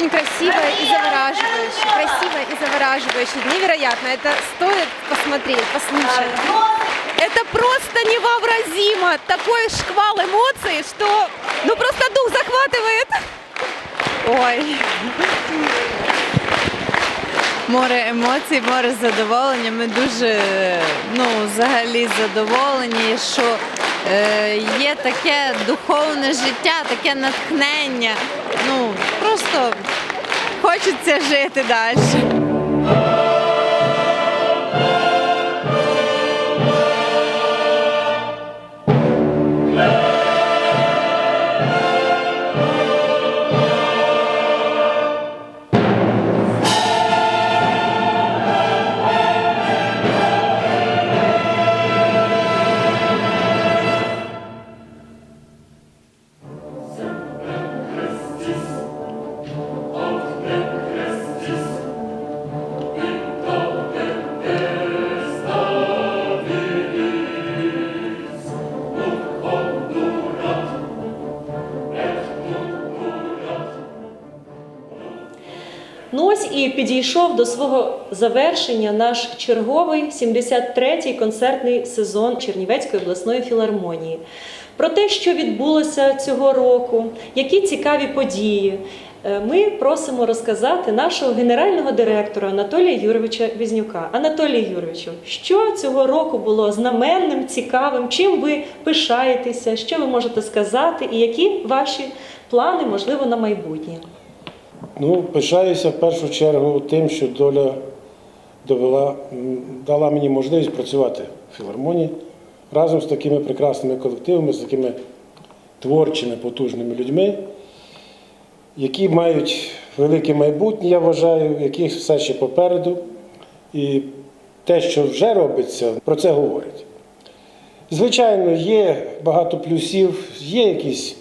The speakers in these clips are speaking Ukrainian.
очень красиво и завораживающе. Красиво и завораживающе. Невероятно. Это стоит посмотреть, послушать. Это просто невообразимо. Такой шквал эмоций, что ну просто дух захватывает. Ой. Море емоцій, море задоволення. Ми дуже ну, взагалі задоволені, що е, є таке духовне життя, таке натхнення. Ну, просто хочеться жити далі. Ось і підійшов до свого завершення наш черговий 73-й концертний сезон Чернівецької обласної філармонії. Про те, що відбулося цього року, які цікаві події. е, Ми просимо розказати нашого генерального директора Анатолія Юровича Візнюка. Анатолій Юровичу, що цього року було знаменним, цікавим, чим ви пишаєтеся, що ви можете сказати, і які ваші плани, можливо, на майбутнє? Ну, пишаюся в першу чергу тим, що доля довела, дала мені можливість працювати в філармонії разом з такими прекрасними колективами, з такими творчими, потужними людьми, які мають велике майбутнє, я вважаю, яких все ще попереду. І те, що вже робиться, про це говорять. Звичайно, є багато плюсів, є якісь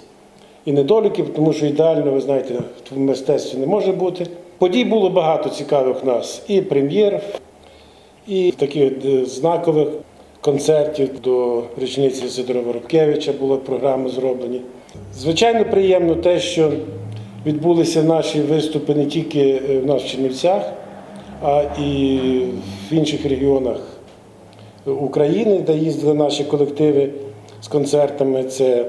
і недоліків, тому що ідеально, ви знаєте, в мистецтві не може бути. Подій було багато цікавих нас. І прем'єр, і таких е, знакових концертів до річниці Сидора Воробкевича були програми зроблені. Звичайно, приємно те, що відбулися наші виступи не тільки е, в нас в Чернівцях, а і в інших регіонах України, де їздили наші колективи з концертами. Це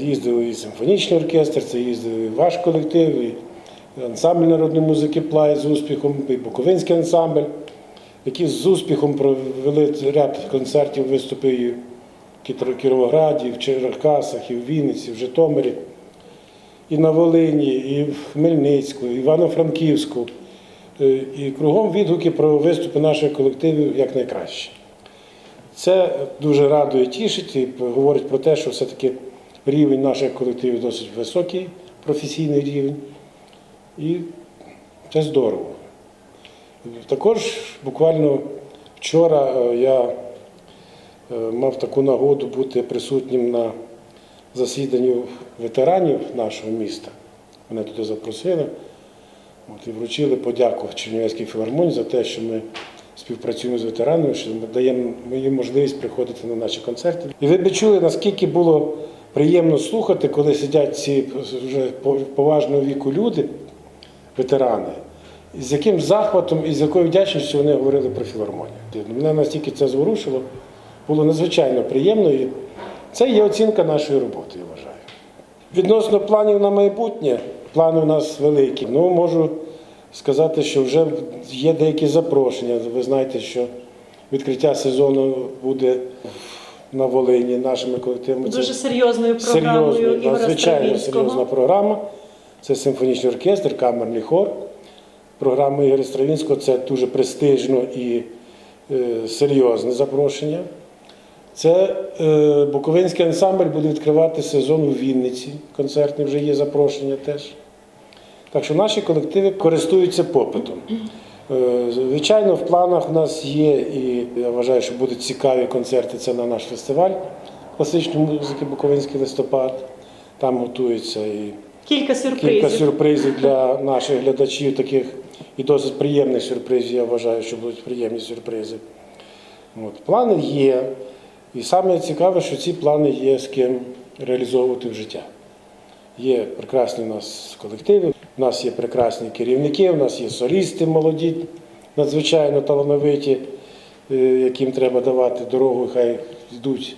їздив і симфонічний оркестр, це їздив і ваш колектив, і ансамбль народної музики Плай з успіхом, і Буковинський ансамбль, які з успіхом провели ряд концертів, виступи і в Кіровограді, і в Черкасах, і в Вінниці, в Житомирі, і на Волині, і в Хмельницьку, і в Івано-Франківську. Е, І кругом відгуки про виступи наших колективів як найкраще. Це дуже радує, тішить і говорить про те, що все-таки рівень наших колективів досить високий, професійний рівень. І це здорово. Також буквально вчора е, я е, мав таку нагоду бути присутнім на засіданні ветеранів нашого міста. Мене туди запросили. От, і вручили подяку Чернівецькій філармонії за те, що ми співпрацюємо з ветеранами, що ми даємо їм можливість приходити на наші концерти. І ви б чули, наскільки було приємно слухати, коли сидять ці вже поважного віку люди, ветерани, з яким захватом і з якою вдячністю вони говорили про філармонію. Мене настільки це зворушило, було надзвичайно приємно. І це є оцінка нашої роботи, я вважаю. Відносно планів на майбутнє, плани у нас великі. Ну, можу сказати, що вже є деякі запрошення. Ви знаєте, що відкриття сезону буде на Волині нашими колективами. Це Дуже серйозною програмою серйозно, Ігоря надзвичайно серйозна програма. Це симфонічний оркестр, камерний хор. Програма Ігоря Стравінського це дуже престижно і е, серйозне запрошення. Це е, Буковинський ансамбль буде відкривати сезон у Вінниці. Концертний вже є запрошення теж. Так що наші колективи користуються попитом. Е, Звичайно, в планах у нас є, і я вважаю, що будуть цікаві концерти. Це на наш фестиваль класичної музики Буковинський листопад. Там готується і Кілька сюрпризів. кілька сюрпризів для наших глядачів, таких і досить приємних сюрпризів. Я вважаю, що будуть приємні сюрпризи. От. Плани є. І саме цікаве, що ці плани є з ким реалізовувати в життя. Є прекрасні у нас колективи. У нас є прекрасні керівники, у нас є солісти молоді, надзвичайно талановиті, е, яким треба давати дорогу, хай йдуть,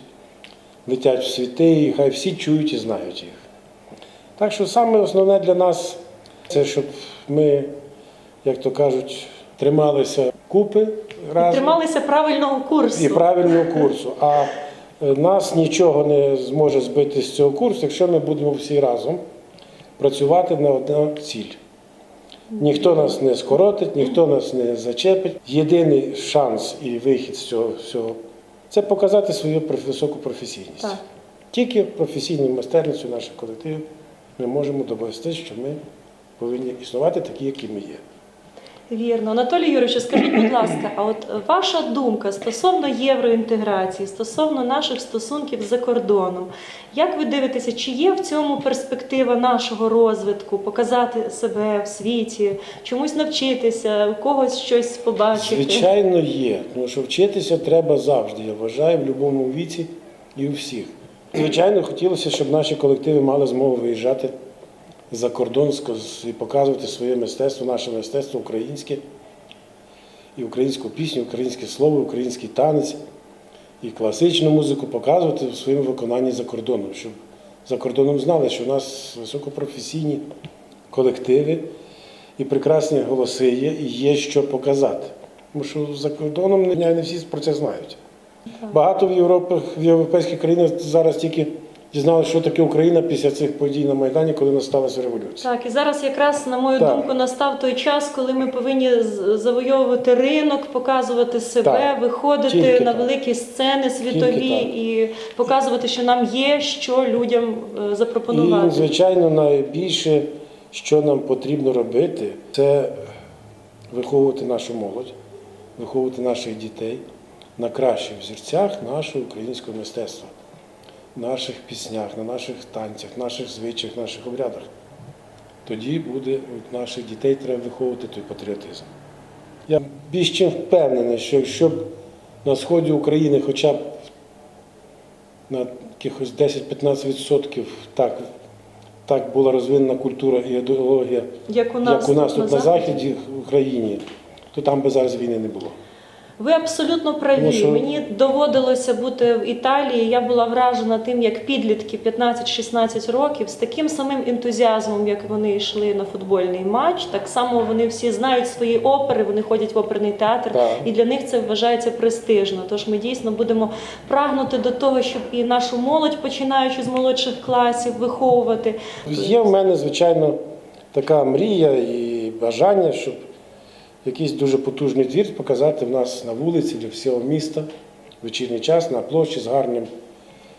летять в світи, і хай всі чують і знають їх. Так що саме основне для нас це щоб ми, як то кажуть, трималися купи разом Трималися правильного курсу. і правильного курсу. А е, нас нічого не зможе збити з цього курсу, якщо ми будемо всі разом працювати на одну ціль. Ніхто нас не скоротить, ніхто нас не зачепить. Єдиний шанс і вихід з цього всього це показати свою високу професійність. Так. Тільки професійною майстерністю наших колективів ми можемо довести, що ми повинні існувати такі, які ми є. Вірно. Анатолій Юрійович, скажіть, будь ласка, а от ваша думка стосовно євроінтеграції, стосовно наших стосунків за кордоном, як ви дивитеся, чи є в цьому перспектива нашого розвитку, показати себе в світі, чомусь навчитися, у когось щось побачити? Звичайно, є. Тому що вчитися треба завжди, я вважаю, в будь-якому віці і у всіх. Звичайно, хотілося, щоб наші колективи мали змогу виїжджати за кордон і показувати своє мистецтво, наше мистецтво українське, і українську пісню, українське слово, український танець, і класичну музику показувати в своєму виконанні за кордоном, щоб за кордоном знали, що у нас високопрофесійні колективи і прекрасні голоси є, і є що показати. Тому що за кордоном не не всі про це знають. Багато в Європі, в європейських країнах зараз тільки дізналися, що таке Україна після цих подій на Майдані, коли насталася революція. Так, і зараз якраз, на мою Так. думку, настав той час, коли ми повинні завойовувати ринок, показувати себе, Так. виходити Тільки на так. великі сцени світові Тільки так. і показувати, що нам є що людям е, запропонувати. І, звичайно, найбільше, що нам потрібно робити, це виховувати нашу молодь, виховувати наших дітей на кращих взірцях нашого українського мистецтва, наших піснях, на наших танцях, наших звичаях, наших обрядах. Тоді буде у наших дітей треба виховувати той патріотизм. Я більш чим впевнений, що якщо б на сході України хоча б на якихось 10-15% так, так була розвинена культура і ідеологія, Як у нас, як у нас тут на Заході. Заході в Україні, то там би зараз війни не було. Ви абсолютно праві. Мені доводилося бути в Італії. Я була вражена тим, як підлітки 15-16 років з таким самим ентузіазмом, як вони йшли на футбольний матч. Так само вони всі знають свої опери, вони ходять в оперний театр, Так. і для них це вважається престижно. Тож ми дійсно будемо прагнути до того, щоб і нашу молодь, починаючи з молодших класів, виховувати. Є в мене, звичайно, така мрія і бажання, щоб якийсь дуже потужний твір показати в нас на вулиці для всього міста в вечірній час на площі з гарним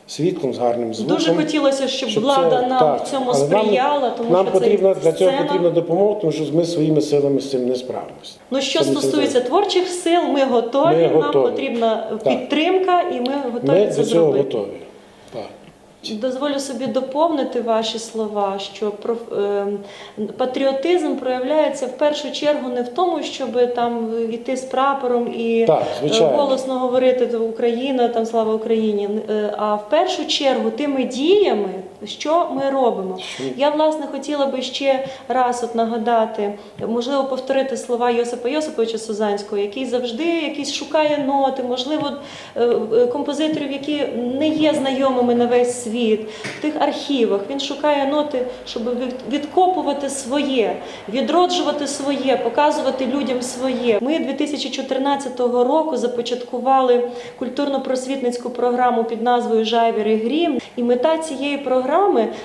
світлом, з гарним звуком. Дуже хотілося, щоб, щоб влада це- нам так, в цьому але нам- сприяла, тому нам що потрібно це для цього сцена. потрібна допомога, тому що ми своїми силами з цим не справимося. Ну, що Це стосується це- творчих сил, ми готові. Ми Нам потрібна Так. підтримка, і ми готові Ми це до цього зробити. готові. Так. Дозволю собі доповнити ваші слова, що ем, патріотизм проявляється в першу чергу не в тому, щоб там йти з прапором і Так, е, голосно говорити Україна, там слава Україні. Е, А в першу чергу тими діями, що ми робимо. Я власне хотіла би ще раз от нагадати, можливо, повторити слова Йосипа Йосиповича Сузанського, який завжди якісь шукає ноти, можливо, е, е, композиторів, які не є знайомими на весь світ, в тих архівах. Він шукає ноти, щоб відкопувати своє, відроджувати своє, показувати людям своє. Ми 2014 року започаткували культурно-просвітницьку програму під назвою Жайвір і Грім. І мета цієї програми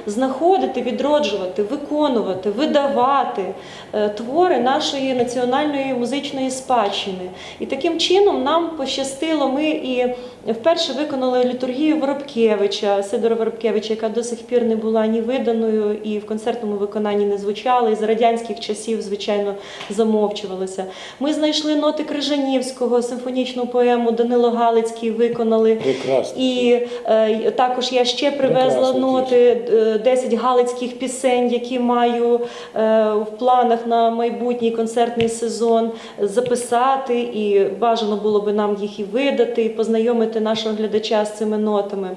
знаходити, відроджувати, виконувати, видавати е, твори нашої національної музичної спадщини. І таким чином нам пощастило. Ми і вперше виконали літургію Воробкевича, Сидора Воробкевича, яка до сих пір не була ні виданою, і в концертному виконанні не звучала, і з радянських часів, звичайно, замовчувалася. Ми знайшли ноти Крижанівського, симфонічну поему Данило Галицький виконали. Прекрасно. І е, також я ще привезла Прекрасно, ноти е, 10 галицьких пісень, які маю е, в планах на майбутній концертний сезон записати. І бажано було би нам їх і видати, і познайомити нашого глядача з цими нотами.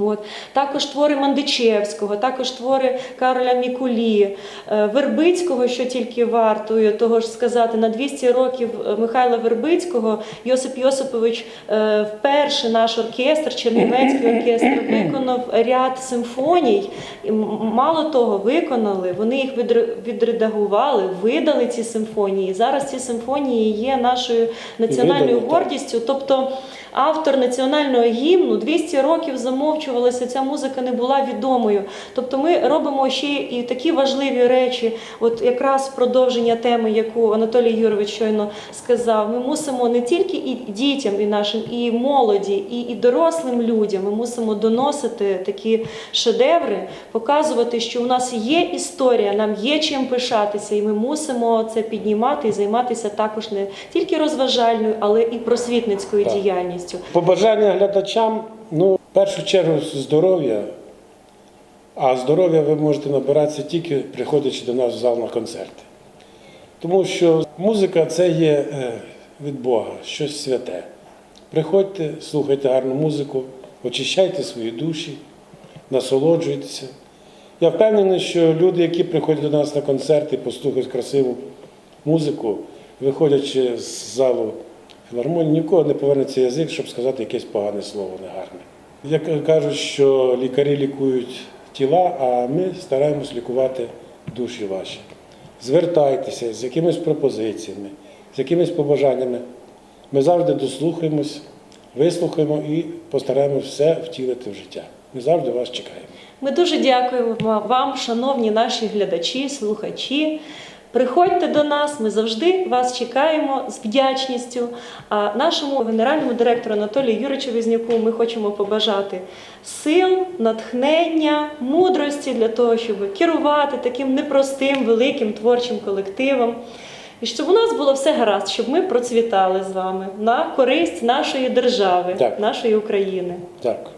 От. Також твори Мандичевського, також твори Кароля Мікулі, е, Вербицького, що тільки вартує того ж сказати, на 200 років е, Михайла Вербицького Йосип Йосипович е, вперше наш оркестр, Чернівецький оркестр, виконав ряд симфоній. Мало того, виконали, вони їх відредагували, видали ці симфонії. Зараз ці симфонії є нашою національною гордістю. Тобто автор національного гімну 200 років замовчувалася, ця музика не була відомою. Тобто ми робимо ще і такі важливі речі, от якраз продовження теми, яку Анатолій Юрович щойно сказав. Ми мусимо не тільки і дітям, і нашим, і молоді, і, і дорослим людям. Ми мусимо доносити такі шедеври, показувати, що у нас є історія, нам є чим пишатися, і ми мусимо це піднімати і займатися також не тільки розважальною, але і просвітницькою Так. Діяльністю. Побажання глядачам, ну, в першу чергу, здоров'я. А здоров'я ви можете набиратися тільки приходячи до нас в зал на концерти. Тому що музика це є е, від Бога, щось святе. Приходьте, слухайте гарну музику, очищайте свої душі, насолоджуйтеся. Я впевнений, що люди, які приходять до нас на концерти, послухають красиву музику, виходячи з залу філармонії, нікого не повернеться язик, щоб сказати якесь погане слово, негарне. Як кажуть, що лікарі лікують тіла, а ми стараємось лікувати душі ваші. Звертайтеся з якимись пропозиціями, з якимись побажаннями. Ми завжди дослухаємось, вислухаємо і постараємось все втілити в життя. Ми завжди вас чекаємо. Ми дуже дякуємо вам, шановні наші глядачі, слухачі. Приходьте до нас, ми завжди вас чекаємо з вдячністю. А нашому генеральному директору Анатолію Юричу Візняку ми хочемо побажати сил, натхнення, мудрості для того, щоб керувати таким непростим, великим творчим колективом. І щоб у нас було все гаразд, щоб ми процвітали з вами на користь нашої держави, Так. нашої України. Так.